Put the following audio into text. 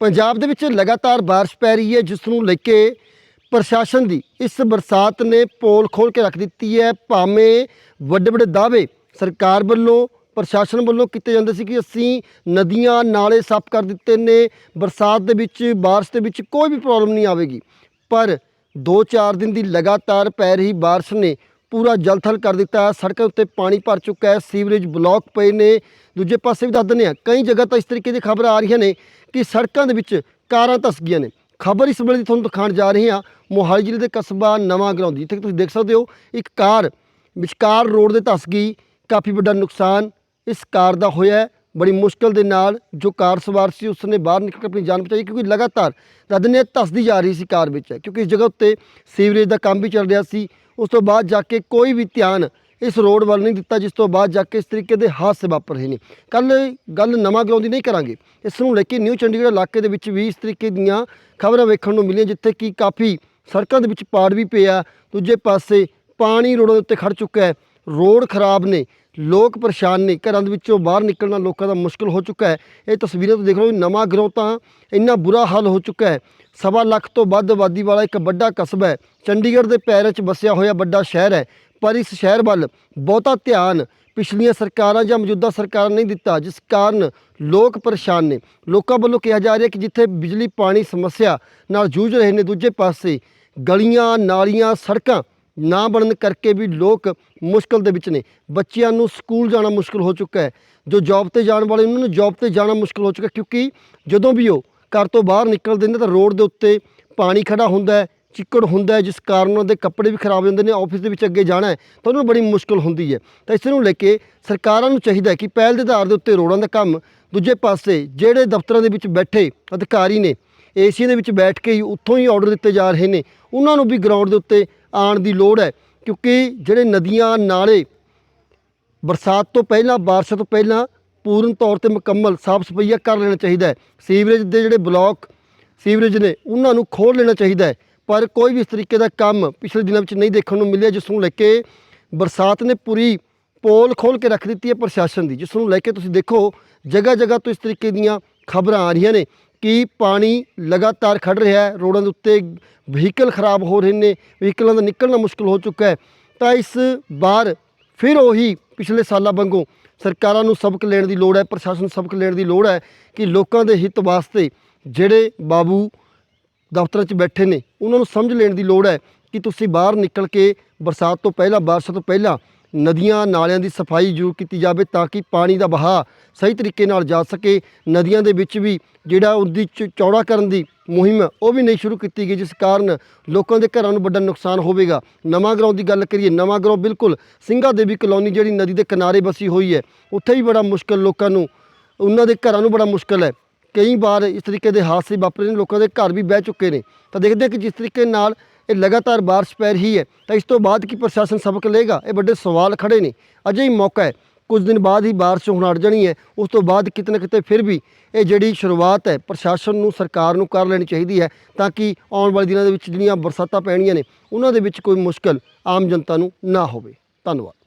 ਪੰਜਾਬ ਦੇ ਵਿੱਚ ਲਗਾਤਾਰ ਬਾਰਿਸ਼ ਪੈ ਰਹੀ ਹੈ, ਜਿਸ ਨੂੰ ਲੈ ਕੇ ਪ੍ਰਸ਼ਾਸਨ ਦੀ ਇਸ ਬਰਸਾਤ ਨੇ ਪੋਲ ਖੋਲ ਕੇ ਰੱਖ ਦਿੱਤੀ ਹੈ। ਭਾਵੇਂ ਵੱਡੇ ਵੱਡੇ ਦਾਅਵੇ ਸਰਕਾਰ ਵੱਲੋਂ, ਪ੍ਰਸ਼ਾਸਨ ਵੱਲੋਂ ਕੀਤੇ ਜਾਂਦੇ ਸੀ ਕਿ ਅਸੀਂ ਨਦੀਆਂ, ਨਾਲੇ ਸਾਫ਼ ਕਰ ਦਿੱਤੇ ਨੇ, ਬਰਸਾਤ ਦੇ ਵਿੱਚ, ਬਾਰਿਸ਼ ਦੇ ਵਿੱਚ ਕੋਈ ਵੀ ਪ੍ਰੋਬਲਮ ਨਹੀਂ ਆਵੇਗੀ। ਪਰ 2-4 ਦਿਨ ਦੀ ਲਗਾਤਾਰ ਪੈ ਰਹੀ ਬਾਰਿਸ਼ ਨੇ ਪੂਰਾ ਜਲਥਲ ਕਰ ਦਿੱਤਾ ਹੈ। ਸੜਕਾਂ ਉੱਤੇ ਪਾਣੀ ਭਰ ਚੁੱਕਾ ਹੈ। ਸੀਵਰੇਜ ਬਲੌਕ ਪਏ ਨੇ। ਦੂਜੇ ਪਾਸੇ ਵੀ ਦੱਸ ਦਿੰਦੇ ਹਾਂ। ਕਈ ਜਗ੍ਹਾ ਤਾਂ ਇਸ ਤਰੀਕੇ ਦੀ ਖਬਰਾਂ ਆ ਰਹੀਆਂ ਨੇ ਕਿ ਸੜਕਾਂ ਦੇ ਵਿੱਚ ਕਾਰਾਂ ਧਸ ਗਈਆਂ ਨੇ। ਖਬਰ ਇਸ ਵੇਲੇ ਦੀ ਤੁਹਾਨੂੰ ਦਿਖਾਉਣ ਜਾ ਰਹੇ ਹਾਂ। ਮੋਹਾਲੀ ਜ਼ਿਲ੍ਹੇ ਦੇ ਕਸਬਾ ਨਵਾਂ ਗਰਾਉਂ ਦੀ। ਜਿੱਥੇ ਤੁਸੀਂ ਦੇਖ ਸਕਦੇ ਹੋ, ਇੱਕ ਕਾਰ ਵਿਚਕਾਰ ਰੋਡ ਦੇ ਧਸ ਗਈ। ਕਾਫੀ ਵੱਡਾ ਨੁਕਸਾਨ ਇਸ ਕਾਰ ਦਾ ਹੋਇਆ ਬੜੀ ਮੁਸ਼ਕਲ ਦੇ ਨਾਲ ਜੋ ਕਾਰ ਸਵਾਰ ਸੀ, ਉਸਨੇ ਬਾਹਰ ਨਿਕਲ ਕੇ ਆਪਣੀ ਜਾਨ ਬਚਾਈ ਕਿਉਂਕਿ ਲਗਾਤਾਰ ਦੱਸਦੇ ਨੇ ਧੱਸਦੀ ਜਾ ਰਹੀ ਸੀ ਕਾਰ ਵਿੱਚ, ਕਿਉਂਕਿ ਇਸ ਜਗ੍ਹਾ ਉੱਤੇ ਸੀਵਰੇਜ ਦਾ ਕੰਮ ਵੀ ਚੱਲ ਰਿਹਾ ਸੀ। ਉਸ ਤੋਂ ਬਾਅਦ ਜਾ ਕੇ ਕੋਈ ਵੀ ਧਿਆਨ ਇਸ ਰੋਡ ਵੱਲ ਨਹੀਂ ਦਿੱਤਾ, ਜਿਸ ਤੋਂ ਬਾਅਦ ਜਾ ਕੇ ਇਸ ਤਰੀਕੇ ਦੇ ਹਾਦਸੇ ਵਾਪਰ ਰਹੇ ਨੇ। ਕੱਲ ਗੱਲ ਨਵਾਂ ਗਰਾਉਂਦੀ ਨਹੀਂ ਕਰਾਂਗੇ, ਇਸ ਨੂੰ ਲੈ ਕੇ ਨਿਊ ਚੰਡੀਗੜ੍ਹ ਇਲਾਕੇ ਦੇ ਵਿੱਚ ਵੀ ਇਸ ਤਰੀਕੇ ਦੀਆਂ ਖਬਰਾਂ ਵੇਖਣ ਨੂੰ ਮਿਲੀਆਂ, ਜਿੱਥੇ ਕਿ ਕਾਫੀ ਸੜਕਾਂ ਦੇ ਵਿੱਚ ਪਾੜ ਵੀ ਪਿਆ। ਦੂਜੇ ਪਾਸੇ ਪਾਣੀ ਰੋਡਾਂ ਦੇ ਉੱਤੇ ਖੜ ਚੁੱਕਾ ਹੈ। ਰੋਡ ਖਰਾਬ ਨੇ ਲੋਕ ਪਰੇਸ਼ਾਨ ਨੇ। ਘਰਾਂ ਦੇ ਵਿੱਚੋਂ ਬਾਹਰ ਨਿਕਲਣਾ ਲੋਕਾਂ ਦਾ ਮੁਸ਼ਕਲ ਹੋ ਚੁੱਕਾ ਹੈ। ਇਹ ਤਸਵੀਰਾਂ ਤੋਂ ਦੇਖ ਲਓ ਨਵਾਂ ਗਰੋਂ ਤਾਂ ਇੰਨਾ ਬੁਰਾ ਹਾਲ ਹੋ ਚੁੱਕਾ ਹੈ। ਸਵਾ ਲੱਖ ਤੋਂ ਵੱਧ ਆਬਾਦੀ ਵਾਲਾ ਇੱਕ ਵੱਡਾ ਕਸਬਾ ਹੈ। ਚੰਡੀਗੜ੍ਹ ਦੇ ਪੈਰ 'ਚ ਵਸਿਆ ਹੋਇਆ ਵੱਡਾ ਸ਼ਹਿਰ ਹੈ। ਪਰ ਇਸ ਸ਼ਹਿਰ ਵੱਲ ਬਹੁਤਾ ਧਿਆਨ ਪਿਛਲੀਆਂ ਸਰਕਾਰਾਂ ਜਾਂ ਮੌਜੂਦਾ ਸਰਕਾਰਾਂ ਨਹੀਂ ਦਿੱਤਾ, ਜਿਸ ਕਾਰਨ ਲੋਕ ਪਰੇਸ਼ਾਨ ਨੇ। ਲੋਕਾਂ ਵੱਲੋਂ ਕਿਹਾ ਜਾ ਰਿਹਾ ਕਿ ਜਿੱਥੇ ਬਿਜਲੀ, ਪਾਣੀ ਸਮੱਸਿਆ ਨਾਲ ਜੂਝ ਰਹੇ ਨੇ, ਦੂਜੇ ਪਾਸੇ ਗਲੀਆਂ, ਨਾਲੀਆਂ, ਸੜਕਾਂ ਨਾ ਬਣਨ ਕਰਕੇ ਵੀ ਲੋਕ ਮੁਸ਼ਕਲ ਦੇ ਵਿੱਚ ਨੇ। ਬੱਚਿਆਂ ਨੂੰ ਸਕੂਲ ਜਾਣਾ ਮੁਸ਼ਕਲ ਹੋ ਚੁੱਕਾ ਹੈ। ਜੋ ਜੌਬ ਤੇ ਜਾਣ ਵਾਲੇ ਉਹਨਾਂ ਨੂੰ ਜੌਬ ਤੇ ਜਾਣਾ ਮੁਸ਼ਕਲ ਹੋ ਚੁੱਕਾ ਕਿਉਂਕਿ ਜਦੋਂ ਵੀ ਉਹ ਘਰ ਤੋਂ ਬਾਹਰ ਨਿਕਲਦੇ ਨੇ ਤਾਂ ਰੋਡ ਦੇ ਉੱਤੇ ਪਾਣੀ ਖੜਾ ਹੁੰਦਾ ਹੈ, ਚਿੱਕੜ ਹੁੰਦਾ ਹੈ, ਜਿਸ ਕਾਰਨ ਉਹਨਾਂ ਦੇ ਕੱਪੜੇ ਵੀ ਖਰਾਬ ਹੋ ਜਾਂਦੇ ਨੇ ਆਫਿਸ ਦੇ ਵਿੱਚ ਅੱਗੇ ਜਾਣਾ ਹੈ, ਤਾਂ ਉਹਨਾਂ ਨੂੰ ਬੜੀ ਮੁਸ਼ਕਲ ਹੁੰਦੀ ਹੈ। ਤਾਂ ਇਸ ਨੂੰ ਲੈ ਕੇ ਸਰਕਾਰਾਂ ਨੂੰ ਚਾਹੀਦਾ ਹੈ ਕਿ ਪਹਿਲ ਦੇ ਆਧਾਰ ਦੇ ਉੱਤੇ ਰੋਡਾਂ ਦਾ ਕੰਮ ਦੂਜੇ ਪਾਸੇ ਜਿਹੜੇ ਦਫ਼ਤਰਾਂ ਦੇ ਵਿੱਚ ਬੈਠੇ ਅਧਿਕਾਰੀ ਨੇ ਏਸੀ ਦੇ ਵਿੱਚ ਬੈਠ ਕੇ ਹੀ ਉੱਥੋਂ ਹੀ ਆਰਡਰ ਦਿੱਤੇ ਜਾ ਰਹੇ ਨੇ, ਉਹਨਾਂ ਨੂੰ ਵੀ ਗਰਾਊਂਡ ਦੇ ਉੱਤੇ ਆਉਣ ਦੀ ਲੋੜ ਹੈ, ਕਿਉਂਕਿ ਜਿਹੜੇ ਨਦੀਆਂ ਨਾਲੇ ਬਰਸਾਤ ਤੋਂ ਪਹਿਲਾਂ, ਬਾਰਿਸ਼ ਤੋਂ ਪਹਿਲਾਂ ਪੂਰਨ ਤੌਰ ਤੇ ਮੁਕੰਮਲ ਸਾਫ਼ ਸਫਾਈਆ ਕਰ ਲੈਣਾ ਚਾਹੀਦਾ ਹੈ। ਸੀਵਰੇਜ ਦੇ ਜਿਹੜੇ ਬਲਾਕ ਸੀਵਰੇਜ ਨੇ, ਉਹਨਾਂ ਨੂੰ ਖੋਲ੍ਹ ਲੈਣਾ ਚਾਹੀਦਾ ਹੈ। ਪਰ ਕੋਈ ਵੀ ਇਸ ਤਰੀਕੇ ਦਾ ਕੰਮ ਪਿਛਲੇ ਦਿਨਾਂ ਵਿੱਚ ਨਹੀਂ ਦੇਖਣ ਨੂੰ ਮਿਲਿਆ, ਜਿਸ ਨੂੰ ਲੈ ਕੇ ਬਰਸਾਤ ਨੇ ਪੂਰੀ ਪੋਲ ਖੋਲ ਕੇ ਰੱਖ ਦਿੱਤੀ ਹੈ ਪ੍ਰਸ਼ਾਸਨ ਦੀ। ਜਿਸ ਨੂੰ ਲੈ ਕੇ ਤੁਸੀਂ ਦੇਖੋ ਜਗ੍ਹਾ ਜਗ੍ਹਾ ਤੋਂ ਇਸ ਤਰੀਕੇ ਦੀਆਂ ਖਬਰਾਂ ਆ ਰਹੀਆਂ ਨੇ। ਕਿ ਪਾਣੀ ਲਗਾਤਾਰ ਖੜ ਰਿਹਾ ਹੈ? ਰੋਡਾਂ ਦੇ ਉੱਤੇ ਵਹੀਕਲ ਖਰਾਬ ਹੋ ਰਹੇ ਨੇ। ਵਹੀਕਲਾਂ ਦਾ ਨਿਕਲਣਾ ਮੁਸ਼ਕਲ ਹੋ ਚੁੱਕਾ ਹੈ। ਤਾਂ ਇਸ ਵਾਰ ਫਿਰ ਉਹੀ ਪਿਛਲੇ ਸਾਲਾਂ ਵਾਂਗੂ ਸਰਕਾਰਾਂ ਨੂੰ ਸਬਕ ਲੈਣ ਦੀ ਲੋੜ ਹੈ, ਪ੍ਰਸ਼ਾਸਨ ਸਬਕ ਲੈਣ ਦੀ ਲੋੜ ਹੈ ਕਿ ਲੋਕਾਂ ਦੇ ਹਿੱਤ ਵਾਸਤੇ ਜਿਹੜੇ ਬਾਬੂ ਦਫ਼ਤਰਾਂ 'ਚ ਬੈਠੇ ਨੇ, ਉਹਨਾਂ ਨੂੰ ਸਮਝ ਲੈਣ ਦੀ ਲੋੜ ਹੈ ਕਿ ਤੁਸੀਂ ਬਾਹਰ ਨਿਕਲ ਕੇ ਬਰਸਾਤ ਤੋਂ ਪਹਿਲਾਂ, ਬਾਰਿਸ਼ ਤੋਂ ਪਹਿਲਾਂ ਨਦੀਆਂ ਨਾਲਿਆਂ ਦੀ ਸਫ਼ਾਈ ਜ਼ਰੂਰ ਕੀਤੀ ਜਾਵੇ ਤਾਂ ਕਿ ਪਾਣੀ ਦਾ ਬਹਾਅ ਸਹੀ ਤਰੀਕੇ ਨਾਲ ਜਾ ਸਕੇ। ਨਦੀਆਂ ਦੇ ਵਿੱਚ ਵੀ ਜਿਹੜਾ ਉਹਦੀ ਚ- ਚੌੜਾ ਕਰਨ ਦੀ ਮੁਹਿੰਮ, ਉਹ ਵੀ ਨਹੀਂ ਸ਼ੁਰੂ ਕੀਤੀ ਗਈ, ਜਿਸ ਕਾਰਨ ਲੋਕਾਂ ਦੇ ਘਰਾਂ ਨੂੰ ਵੱਡਾ ਨੁਕਸਾਨ ਹੋਵੇਗਾ। ਨਵਾਂ ਗਰਾਉਂ ਦੀ ਗੱਲ ਕਰੀਏ, ਨਵਾਂ ਗਰਾਉਂ ਬਿਲਕੁਲ ਸਿੰਘਾ ਦੇਵੀ ਕਲੋਨੀ ਜਿਹੜੀ ਨਦੀ ਦੇ ਕਿਨਾਰੇ ਬਸੀ ਹੋਈ ਹੈ, ਉੱਥੇ ਵੀ ਬੜਾ ਮੁਸ਼ਕਲ ਲੋਕਾਂ ਨੂੰ, ਉਹਨਾਂ ਦੇ ਘਰਾਂ ਨੂੰ ਬੜਾ ਮੁਸ਼ਕਲ ਹੈ। ਕਈ ਵਾਰ ਇਸ ਤਰੀਕੇ ਦੇ ਹਾਦਸੇ ਵਾਪਰੇ ਨੇ, ਲੋਕਾਂ ਦੇ ਘਰ ਵੀ ਬਹਿ ਚੁੱਕੇ ਨੇ। ਤਾਂ ਦੇਖਦੇ ਕਿ ਜਿਸ ਤਰੀਕੇ ਨਾਲ ਇਹ ਲਗਾਤਾਰ ਬਾਰਿਸ਼ ਪੈ ਰਹੀ ਹੈ, ਤਾਂ ਇਸ ਤੋਂ ਬਾਅਦ ਕੀ ਪ੍ਰਸ਼ਾਸਨ ਸਬਕ ਲਏਗਾ? ਇਹ ਵੱਡੇ ਸਵਾਲ ਖੜੇ ਨੇ। ਅਜੇ ਹੀ ਮੌਕਾ ਹੈ। ਕੁਝ ਦਿਨ ਬਾਅਦ ਹੀ ਬਾਰਿਸ਼ ਹੁਣ ਅੜ ਜਾਣੀ ਹੈ। ਉਸ ਤੋਂ ਬਾਅਦ ਕਿਤੇ ਨਾ ਕਿਤੇ ਫਿਰ ਵੀ ਇਹ ਜਿਹੜੀ ਸ਼ੁਰੂਆਤ ਹੈ, ਪ੍ਰਸ਼ਾਸਨ ਨੂੰ, ਸਰਕਾਰ ਨੂੰ ਕਰ ਲੈਣੀ ਚਾਹੀਦੀ ਹੈ, ਤਾਂ ਕਿ ਆਉਣ ਵਾਲੇ ਦਿਨਾਂ ਦੇ ਵਿੱਚ ਜਿਹੜੀਆਂ ਬਰਸਾਤਾਂ ਪੈਣੀਆਂ ਨੇ, ਉਹਨਾਂ ਦੇ ਵਿੱਚ ਕੋਈ ਮੁਸ਼ਕਲ ਆਮ ਜਨਤਾ ਨੂੰ ਨਾ ਹੋਵੇ। ਧੰਨਵਾਦ।